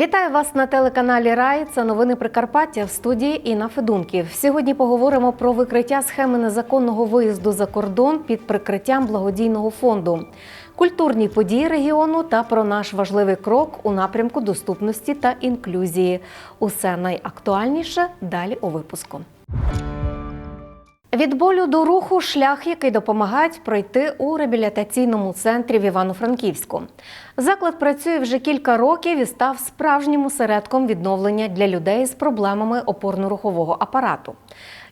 Вітаю вас на телеканалі Рай. Це новини Прикарпаття в студії Інна Федунків. Сьогодні поговоримо про викриття схеми незаконного виїзду за кордон під прикриттям благодійного фонду, культурні події регіону та про наш важливий крок у напрямку доступності та інклюзії. Усе найактуальніше далі у випуску. Від болю до руху шлях, який допомагають пройти у реабілітаційному центрі в Івано-Франківську. Заклад працює вже кілька років і став справжнім осередком відновлення для людей з проблемами опорно-рухового апарату.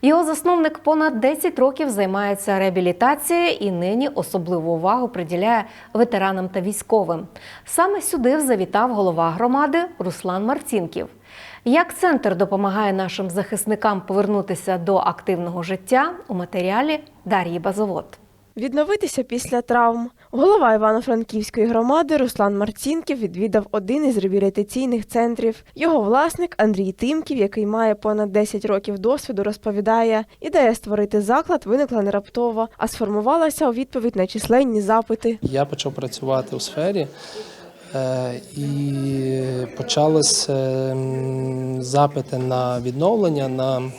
Його засновник понад 10 років займається реабілітацією і нині особливу увагу приділяє ветеранам та військовим. Саме сюди завітав голова громади Руслан Марцінків. Як центр допомагає нашим захисникам повернутися до активного життя у матеріалі Дар'ї Базовод. Відновитися після травм. Голова Івано-Франківської громади Руслан Марцінків відвідав один із реабілітаційних центрів. Його власник Андрій Тимків, який має понад 10 років досвіду, розповідає, ідея створити заклад виникла не раптово, а сформувалася у відповідь на численні запити. Я почав працювати у сфері. Е, І почалися запити на відновлення, на е,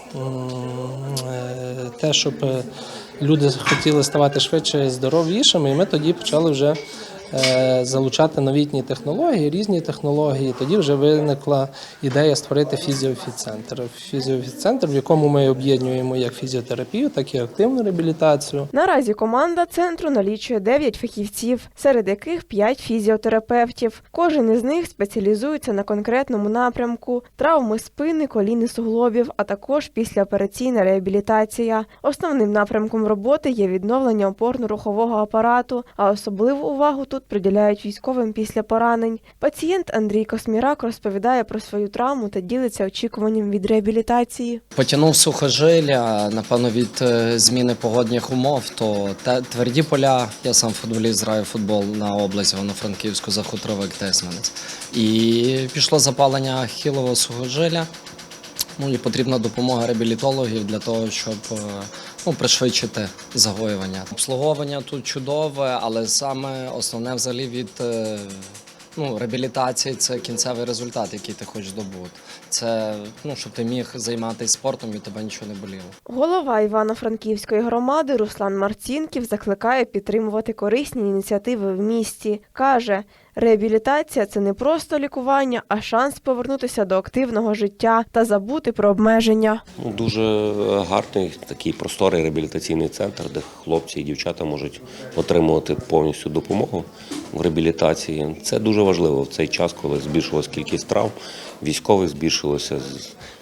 те, щоб е, люди хотіли ставати швидше здоровішими. І ми тоді почали вже е, залучати новітні технології, різні технології. Тоді вже виникла ідея створити фізіофіцентр. Фізіофіцентр, в якому ми об'єднуємо як фізіотерапію, так і активну реабілітацію. Наразі команда центру налічує 9 фахівців, серед яких 5 фізіотерапевтів. Кожен із них спеціалізується на конкретному напрямку: травми спини, колін і суглобів, а також післяопераційна реабілітація. Основним напрямком роботи є відновлення опорно-рухового апарату, а особливу увагу тут приділяють військовим після поранень. Пацієнт Андрій Космірак розповідає про свою травму та ділиться очікуванням від реабілітації. Потягнув сухожилля, напевно, від е, зміни погодних умов, то тверді поля. Я сам футболіст граю футбол на область Івано-Франківську за хутровик Тесменець. І пішло запалення хілового сухожилля. Ну і потрібна допомога реабілітологів для того, щоб е, ну, пришвидшити загоювання. Обслуговування тут чудове, але саме основне взагалі від е, ну, реабілітації це кінцевий результат, який ти хочеш добути. Це ну, щоб ти міг займатися спортом і тебе нічого не боліло. Голова Івано-Франківської громади Руслан Марцінків закликає підтримувати корисні ініціативи в місті. Каже, реабілітація це не просто лікування, а шанс повернутися до активного життя та забути про обмеження. Ну, Дуже гарний такий просторий реабілітаційний центр, де хлопці і дівчата можуть отримувати повністю допомогу в реабілітації. Це дуже важливо в цей час, коли збільшилась кількість травм, військових збільшилося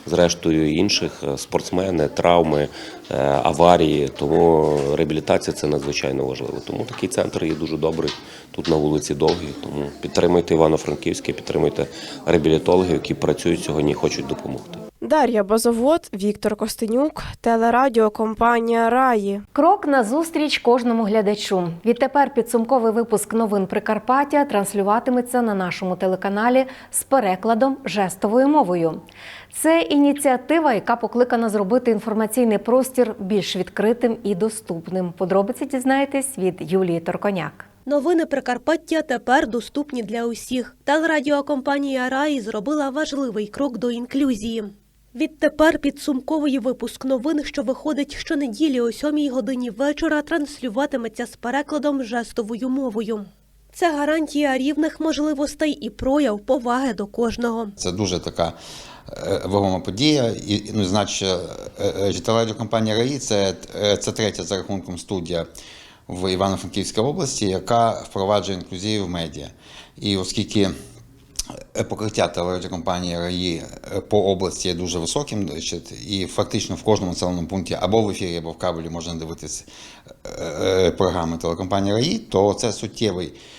зрештою інших е, спортсмени, травми, е, аварії. Тому реабілітація це надзвичайно важливо. Тому такий центр є дуже добрий тут на вулиці Довгій. Тому підтримуйте Івано-Франківське, підтримуйте реабілітологів, які працюють сьогодні і хочуть допомогти. Дар'я Базовод, Віктор Костенюк, телерадіокомпанія Раї. Крок на зустріч кожному глядачу. Відтепер підсумковий випуск новин Прикарпаття транслюватиметься на нашому телеканалі з перекладом жестовою мовою. Це ініціатива, яка покликана зробити інформаційний простір більш відкритим і доступним. Подробиці дізнаєтесь від Юлії Торконяк. Новини Прикарпаття тепер доступні для усіх. Телерадіокомпанія Раї зробила важливий крок до інклюзії. Відтепер підсумковий випуск новин, що виходить щонеділі о 7 годині вечора, транслюватиметься з перекладом жестовою мовою. Це гарантія рівних можливостей і прояв поваги до кожного. Це дуже така вагома подія. І ну, значить, е, е, РАІ це, е, це третя за рахунком студія в Івано-Франківській області, яка впроваджує інклюзію в медіа. І оскільки е, покриття телерадіокомпанії РАІ е, по області є дуже високим, і фактично в кожному населеному пункті або в ефірі, або в кабелі можна дивитися е, е, програми телекомпанії РАІ, то це суттєвий е,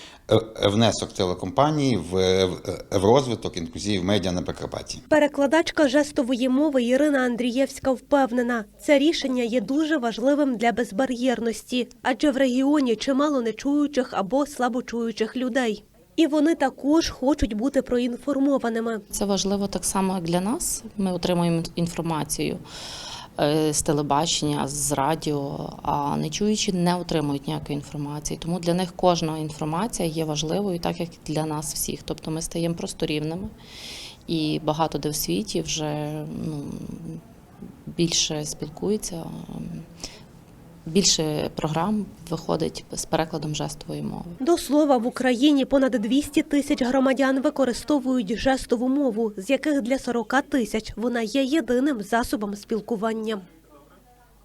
внесок телекомпанії в, в, в розвиток інклюзії в медіа на Прикарпатті. Перекладачка жестової мови Ірина Андрієвська впевнена, це рішення є дуже важливим для безбар'єрності, адже в регіоні чимало нечуючих або слабочуючих людей. І вони також хочуть бути проінформованими. Це важливо так само, як для нас. Ми отримуємо інформацію е, з телебачення, з радіо, а нечуючі не отримують ніякої інформації. Тому для них кожна інформація є важливою, так як для нас всіх. Тобто ми стаємо просто рівними. І багато де в світі вже ну, більше спілкуються, ем, більше програм виходить з перекладом жестової мови. До слова, в Україні понад 200 тисяч громадян використовують жестову мову, з яких для 40 тисяч вона є єдиним засобом спілкування.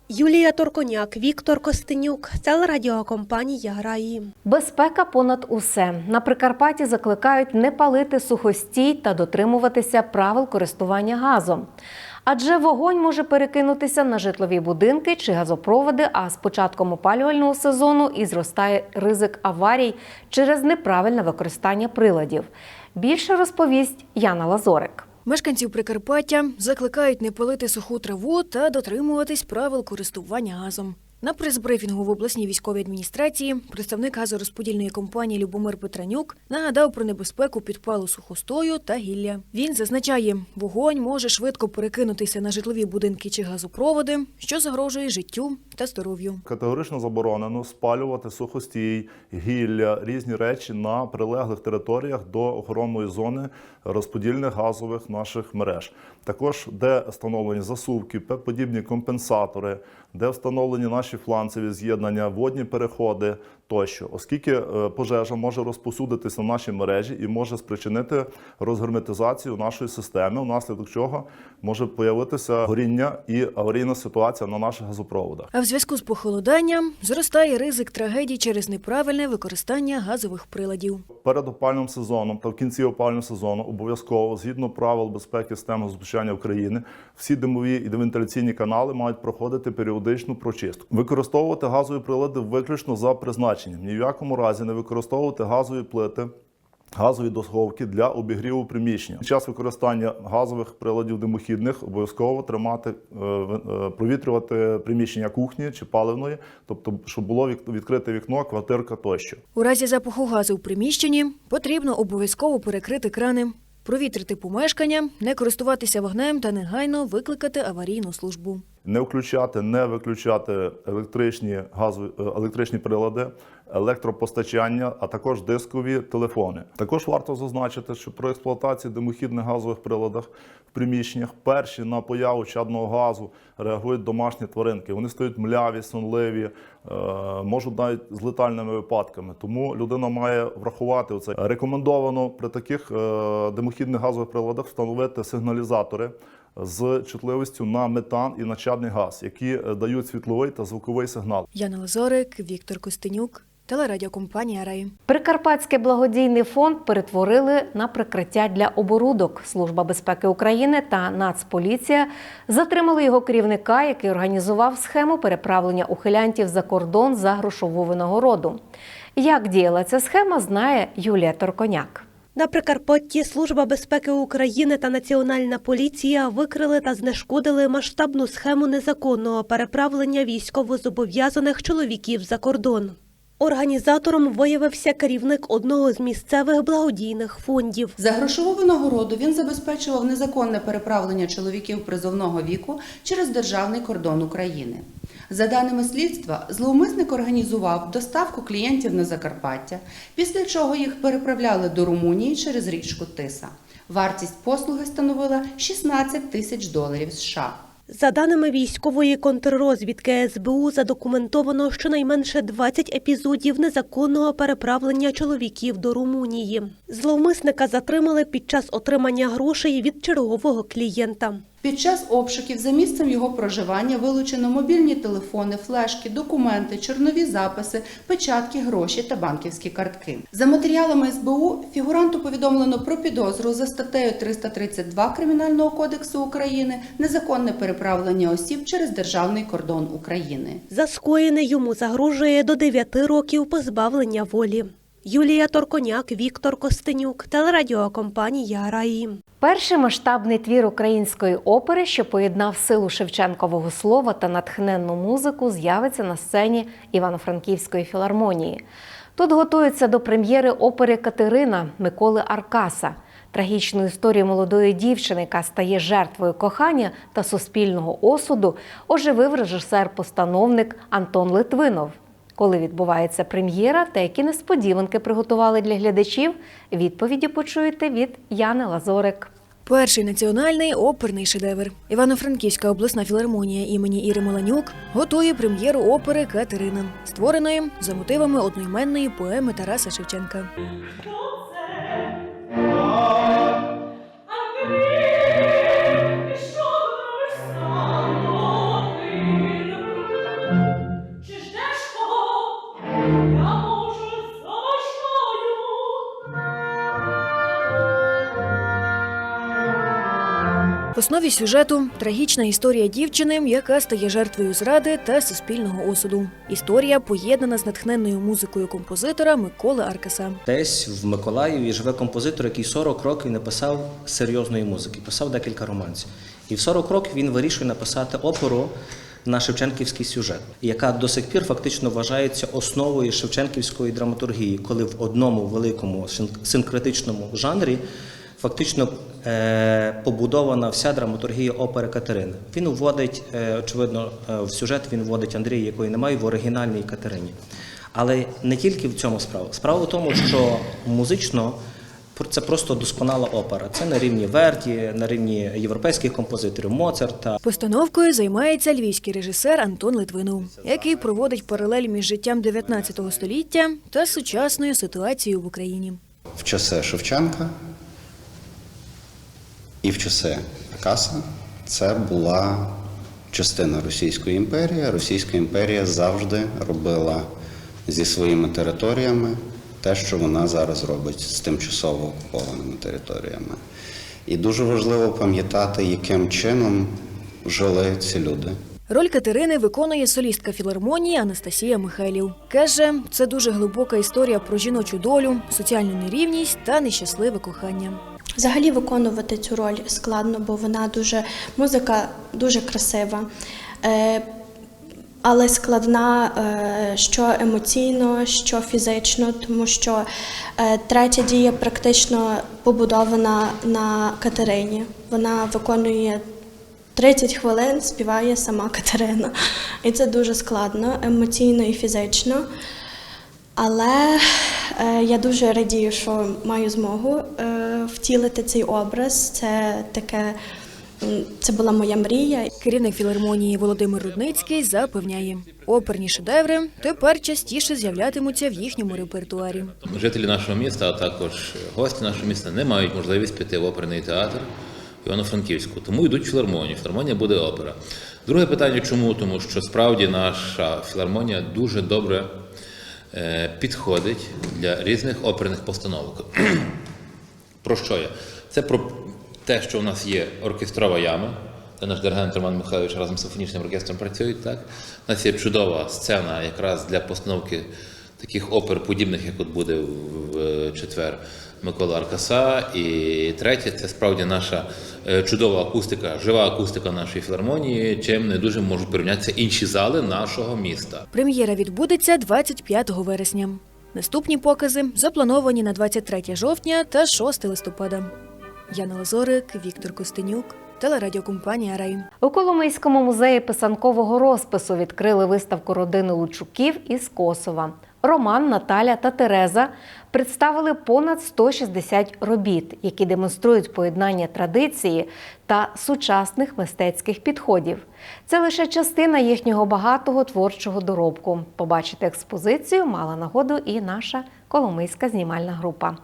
Юлія Торконяк, Віктор Костенюк, телерадіокомпанія Раї. Безпека понад усе. На Прикарпатті закликають не палити сухостій та дотримуватися правил користування газом. Адже вогонь може перекинутися на житлові будинки чи газопроводи, а з початком опалювального сезону і зростає ризик аварій через неправильне використання приладів. Більше розповість Яна Лазорик. Мешканців Прикарпаття закликають не палити суху траву та дотримуватись правил користування газом. На прес-брифінгу в обласній військовій адміністрації представник газорозподільної компанії Любомир Петранюк нагадав про небезпеку підпалу сухостою та гілля. Він зазначає, вогонь може швидко перекинутися на житлові будинки чи газопроводи, що загрожує життю та здоров'ю. Категорично заборонено спалювати сухостій, гілля, різні речі на прилеглих територіях до охоронної зони розподільних газових наших мереж. Також де встановлені засувки, подібні компенсатори, де встановлені наші фланцеві з'єднання, водні переходи тощо, оскільки е, пожежа може розпосудитися на наші мережі і може спричинити розгерметизацію нашої системи, внаслідок чого може появитися горіння і аварійна ситуація на наших газопроводах. А в зв'язку з похолоданням зростає ризик трагедій через неправильне використання газових приладів. Перед опальним сезоном та в кінці опального сезону обов'язково, згідно правил безпеки системи звучання України, всі димові і вентиляційні канали мають проходити періодичну прочистку. Використовувати газові прилади виключно за призначенням. Ні в якому разі не використовувати газові плити. Газові досховки для обігріву приміщення. Під час використання газових приладів димохідних обов'язково тримати, е, е, провітрювати приміщення кухні чи паливної, тобто, щоб було відкрите вікно, квартирка тощо. У разі запаху газу в приміщенні потрібно обов'язково перекрити крани, провітрити помешкання, не користуватися вогнем та негайно викликати аварійну службу. Не включати, не виключати електричні газові е, електричні прилади, електропостачання, а також дискові телефони. Також варто зазначити, що при експлуатації димохідних газових приладах в приміщеннях перші на появу чадного газу реагують домашні тваринки. Вони стають мляві, сонливі, е, можуть навіть з летальними випадками. Тому людина має врахувати це. Рекомендовано при таких е, димохідних газових приладах встановити сигналізатори з чутливістю на метан і на чадний газ, які е, дають світловий та звуковий сигнал. Яна Лазорик, Віктор Костенюк, телерадіокомпанія Рай. Прикарпатський благодійний фонд перетворили на прикриття для оборудок. Служба безпеки України та Нацполіція затримали його керівника, який організував схему переправлення ухилянтів за кордон за грошову винагороду. Як діяла ця схема, знає Юлія Торконяк. На Прикарпатті Служба безпеки України та Національна поліція викрили та знешкодили масштабну схему незаконного переправлення військовозобов'язаних чоловіків за кордон. Організатором виявився керівник одного з місцевих благодійних фондів. За грошову винагороду він забезпечував незаконне переправлення чоловіків призовного віку через державний кордон України. За даними слідства, зловмисник організував доставку клієнтів на Закарпаття, після чого їх переправляли до Румунії через річку Тиса. Вартість послуги становила 16 тисяч доларів США. За даними військової контррозвідки СБУ, задокументовано щонайменше 20 епізодів незаконного переправлення чоловіків до Румунії. Зловмисника затримали під час отримання грошей від чергового клієнта. Під час обшуків за місцем його проживання вилучено мобільні телефони, флешки, документи, чорнові записи, печатки, гроші та банківські картки. За матеріалами СБУ фігуранту повідомлено про підозру за статтею 332 Кримінального кодексу України незаконне переправлення осіб через державний кордон України. За скоєне йому загрожує до 9 років позбавлення волі. Юлія Торконяк, Віктор Костенюк, телерадіокомпанія Раї. Перший масштабний твір української опери, що поєднав силу Шевченкового слова та натхненну музику, з'явиться на сцені Івано-Франківської філармонії. Тут готуються до прем'єри опери Катерина Миколи Аркаса. Трагічну історію молодої дівчини, яка стає жертвою кохання та суспільного осуду, оживив режисер-постановник Антон Литвинов. Коли відбувається прем'єра та які несподіванки приготували для глядачів, відповіді почуєте від Яни Лазорик. Перший національний оперний шедевр. Івано-Франківська обласна філармонія імені Іри Маланюк готує прем'єру опери Катерина, створеної за мотивами одноіменної поеми Тараса Шевченка. Основі сюжету трагічна історія дівчини, яка стає жертвою зради та суспільного осуду. Історія поєднана з натхненною музикою композитора Миколи Аркаса. Десь в Миколаєві живе композитор, який 40 років не писав серйозної музики, писав декілька романців. І в 40 років він вирішує написати оперу на шевченківський сюжет, яка до сих пір фактично вважається основою шевченківської драматургії, коли в одному великому син- синкретичному жанрі фактично побудована вся драматургія опери Катерини. Він вводить, е, очевидно, е, в сюжет він вводить Андрія, якої немає в оригінальній Катерині. Але не тільки в цьому справа. Справа в тому, що музично це просто досконала опера. Це на рівні Верді, на рівні європейських композиторів Моцарта. Постановкою займається львівський режисер Антон Литвинов, який проводить паралель між життям 19 століття та сучасною ситуацією в Україні. в часи Шевченка і в часи Пикаса це була частина Російської імперії. Російська імперія завжди робила зі своїми територіями те, що вона зараз робить з тимчасово окупованими територіями. І дуже важливо пам'ятати, яким чином жили ці люди. Роль Катерини виконує солістка філармонії Анастасія Михайлів. Каже, це дуже глибока історія про жіночу долю, соціальну нерівність та нещасливе кохання. Взагалі виконувати цю роль складно, бо вона дуже музика дуже красива, е, але складна е, що емоційно, що фізично, тому що е, третя дія практично побудована на Катерині. Вона виконує 30 хвилин, співає сама Катерина. І це дуже складно емоційно і фізично. Але е, я дуже радію, що маю змогу е, втілити цей образ. Це таке, це була моя мрія. Керівник філармонії Володимир Рудницький запевняє, оперні шедеври тепер частіше з'являтимуться в їхньому репертуарі. Жителі нашого міста, а також гості нашого міста не мають можливість піти в оперний театр Івано-Франківську, тому йдуть в філармонію. Філармонія буде опера. Друге питання, чому? Тому що справді наша філармонія дуже добре підходить для різних оперних постановок. Про що я? Це про те, що у нас є оркестрова яма, де наш диригент Роман Михайлович разом з симфонічним оркестром працюють. Так? У нас є чудова сцена якраз для постановки таких опер, подібних, як от буде в е, четвер Микола Аркаса. І третє, це справді наша е, чудова акустика, жива акустика нашої філармонії, чим не дуже можуть порівнятися інші зали нашого міста. Прем'єра відбудеться 25 вересня. Наступні покази заплановані на 23 жовтня та 6 листопада. Яна Лазорик, Віктор Костенюк, телерадіокомпанія Рай. У Коломийському музеї писанкового розпису відкрили виставку родини Лучуків із Косова. Роман, Наталя та Тереза представили понад 160 робіт, які демонструють поєднання традиції та сучасних мистецьких підходів. Це лише частина їхнього багатого творчого доробку. Побачити експозицію мала нагоду і наша коломийська знімальна група.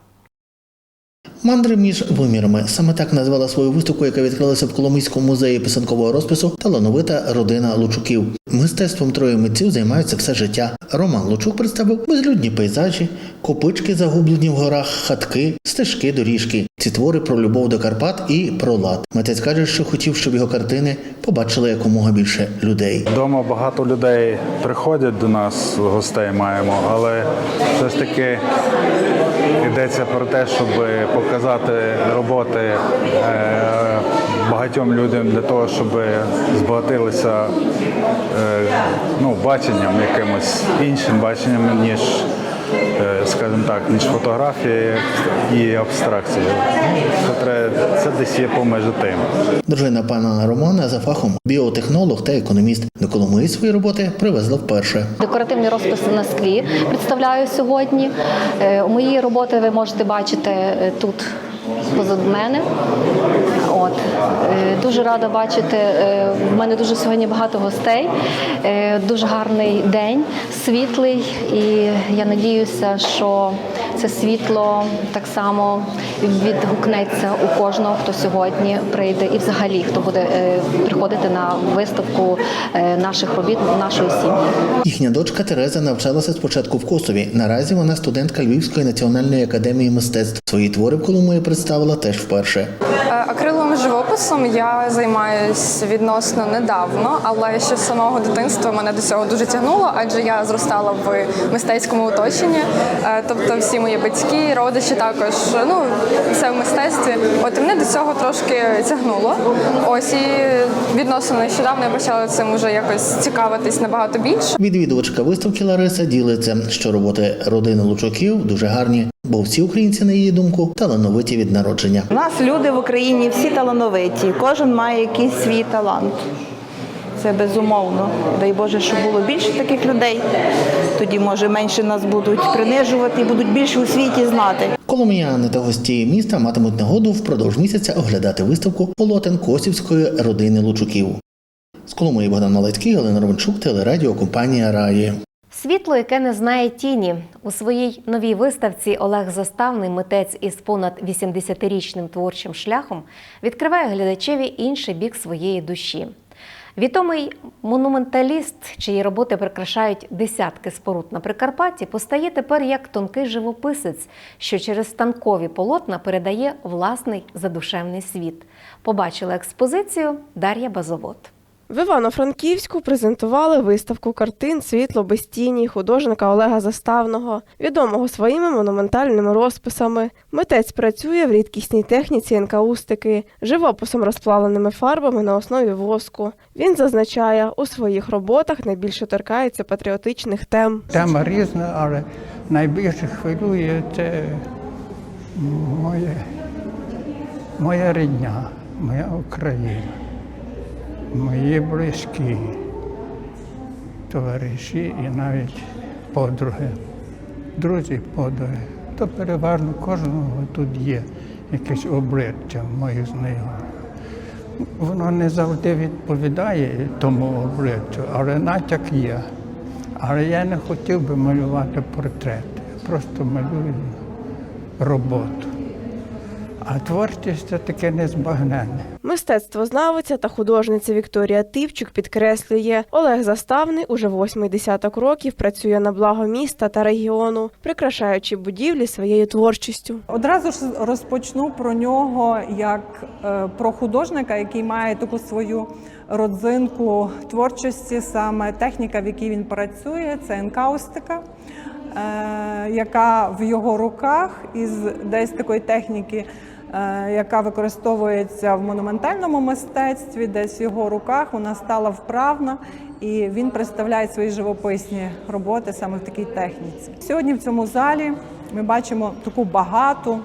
Мандри між вимірами саме так назвала свою виставку, яка відкрилася в Коломийському музеї писанкового розпису талановита родина Лучуків. Мистецтвом троє митців займаються все життя. Роман Лучук представив безлюдні пейзажі, копички загублені в горах, хатки, стежки, доріжки. Ці твори про любов до Карпат і про лад. Митець каже, що хотів, щоб його картини побачили якомога більше людей. Вдома багато людей приходять до нас, гостей маємо, але все ж таки йдеться про те, щоб показати роботи е, багатьом людям для того, щоб збагатилися е, ну, баченням якимось іншим баченням, ніж скажімо так, між фотографією і абстракцією. Це, треба- це десь є поміж тим. Дружина пана Романа за фахом біотехнолог та економіст. До Коломиї свої роботи привезла вперше. Декоративні розписи на склі представляю сьогодні. Е, Мої роботи ви можете бачити е, тут позаду мене. От. Е, Дуже рада бачити. е, В мене дуже сьогодні багато гостей. Е, Дуже гарний день, світлий, і я надіюся, що це світло так само відгукнеться у кожного, хто сьогодні прийде, і взагалі хто буде е, приходити на виставку е, наших робіт нашої сім'ї. Їхня дочка Тереза навчалася спочатку в Косові. Наразі вона студентка Львівської національної академії мистецтв. Свої твори в Коломиї представила теж вперше. Е, Акриловим живописом я займаюся відносно недавно, але ще з самого дитинства мене до цього дуже тягнуло, адже я зростала в мистецькому оточенні. Тобто всі мої батьки, родичі також ну все в мистецтві. От і мене до цього трошки тягнуло. Ось і відносно нещодавно я почала цим уже якось цікавитись набагато більше. Відвідувачка виставки Лариса ділиться, що роботи родини Лучуків дуже гарні, бо всі українці, на її думку, талановиті від народження. У нас люди в Україні всі талановиті, кожен має якийсь свій талант. Це безумовно. Дай Боже, щоб було більше таких людей. Тоді, може, менше нас будуть принижувати і будуть більше у світі знати. Коломияни та гості міста матимуть нагоду впродовж місяця оглядати виставку полотен Косівської родини Лучуків. З Коломиї Богдан Малецький, Галина Ровенчук, телерадіо компанія Раї. Світло, яке не знає тіні. У своїй новій виставці Олег Заставний, митець із понад 80-річним творчим шляхом, відкриває глядачеві інший бік своєї душі. Відомий монументаліст, чиї роботи прикрашають десятки споруд на Прикарпатті, постає тепер як тонкий живописець, що через станкові полотна передає власний задушевний світ. Побачила експозицію Дар'я Базовод. В Івано-Франківську презентували виставку картин Світло без тіні художника Олега Заставного, відомого своїми монументальними розписами. Митець працює в рідкісній техніці енкаустики, живописом розплавленими фарбами на основі воску. Він зазначає, у своїх роботах найбільше торкається патріотичних тем. Тема різна, але найбільше хвилює це моє, моя рідня, моя Україна, мої близькі, товариші і навіть подруги, друзі, подруги. То переважно кожного тут є якесь обличчя моїх знайомих. Воно не завжди відповідає тому обличчю, але натяк є. Але я не хотів би малювати портрет, я просто малюю роботу. А творчість це таке незбагненне. Мистецтвознавиця та художниця Вікторія Тивчук підкреслює, Олег Заставний уже восьмий десяток років працює на благо міста та регіону, прикрашаючи будівлі своєю творчістю. Одразу ж розпочну про нього як е, про художника, який має таку свою родзинку творчості, саме техніка, в якій він працює, це енкаустика, е, яка в його руках із десь такої техніки. Е, Яка використовується в монументальному мистецтві, десь в його руках вона стала вправна, і він представляє свої живописні роботи саме в такій техніці. Сьогодні в цьому залі ми бачимо таку багату,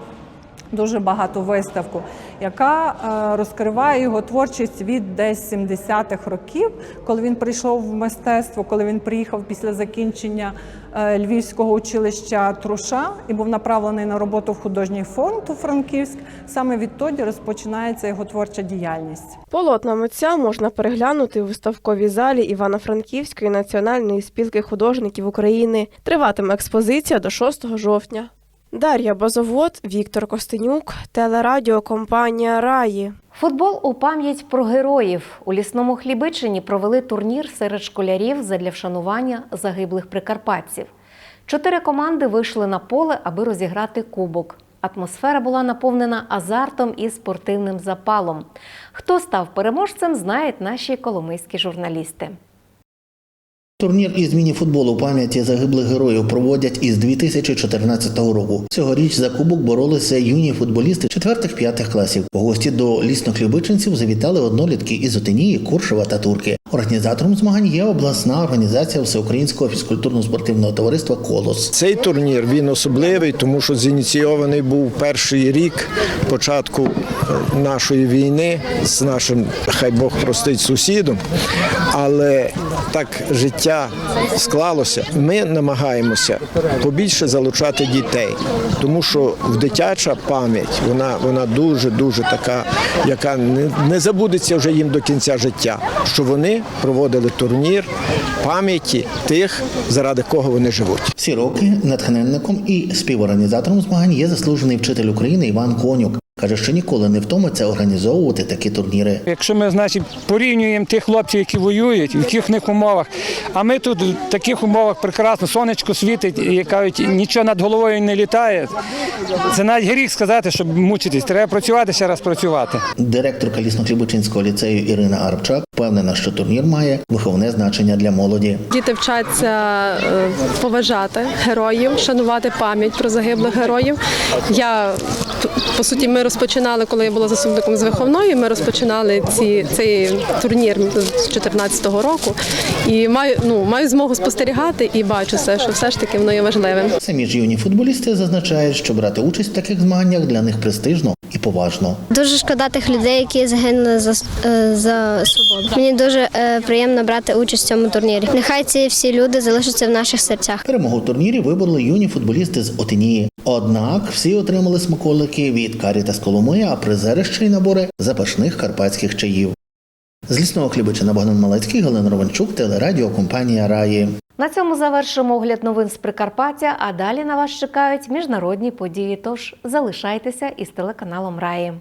дуже багату виставку, яка е, розкриває його творчість від десь 70-х років, коли він прийшов в мистецтво, коли він приїхав після закінчення е, Львівського училища Труша і був направлений на роботу в художній фонд у Франківськ. Саме відтоді розпочинається його творча діяльність. Полотна митця можна переглянути у виставковій залі Івано-Франківської національної спілки художників України. Триватиме експозиція до 6 жовтня. Дар'я Базовод, Віктор Костенюк, телерадіокомпанія Раї. Футбол у пам'ять про героїв у лісному хлібичині провели турнір серед школярів задля вшанування загиблих прикарпатців. Чотири команди вийшли на поле, аби розіграти кубок. Атмосфера була наповнена азартом і спортивним запалом. Хто став переможцем, знають наші коломийські журналісти. Турнір із міні-футболу пам'яті загиблих героїв проводять із 2014 року. Цьогоріч за кубок боролися юні футболісти 4-5 класів. У гості до ліснохлібичинців завітали однолітки із Отинії, Куршева та Турки. Організатором змагань є обласна організація Всеукраїнського фізкультурно-спортивного товариства Колос. Цей турнір він особливий, тому що зініційований був перший рік початку е, нашої війни з нашим, хай Бог простить сусідом. Але так життя склалося. Ми намагаємося побільше залучати дітей, тому що в дитяча пам'ять вона, вона дуже дуже така, яка не, не забудеться вже їм до кінця життя. Що вони проводили турнір пам'яті тих, заради кого вони живуть. Всі роки натхненником і співорганізатором змагань є заслужений вчитель України Іван Конюк. Каже, що ніколи не втомиться організовувати такі турніри. Якщо ми, значить, порівнюємо тих хлопців, які воюють, в яких них умовах, а ми тут в таких умовах прекрасно, сонечко світить, і кажуть, нічого над головою не літає. Це навіть гріх сказати, щоб мучитись. Треба працювати, ще раз працювати. Директорка лісно-хлібочинського ліцею Ірина Арчак впевнена, що турнір має виховне значення для молоді. Діти вчаться е, поважати героїв, шанувати пам'ять про загиблих героїв. Я по суті, ми розпочинали, коли я була заступником з виховної. Ми розпочинали ці цей турнір з 2014 року. І маю ну маю змогу спостерігати і бачу все, що все ж таки воно є важливим. Самі ж юні футболісти зазначають, що брати участь в таких змаганнях для них престижно і поважно. Дуже шкода тих людей, які загинули за, е, за свободу. Мені дуже е, приємно брати участь в цьому турнірі. Нехай ці всі люди залишаться в наших серцях. Перемогу в турнірі вибороли юні футболісти з Отинії. Однак всі отримали смаколики від Карітас Коломия, а призери ще й набори запашних карпатських чаїв. З лісного хлібичина Богдан Малецький, Галина Ровенчук, телерадіокомпанія Раї. На цьому завершимо огляд новин з Прикарпаття, а далі на вас чекають міжнародні події. Тож залишайтеся із телеканалом Раї.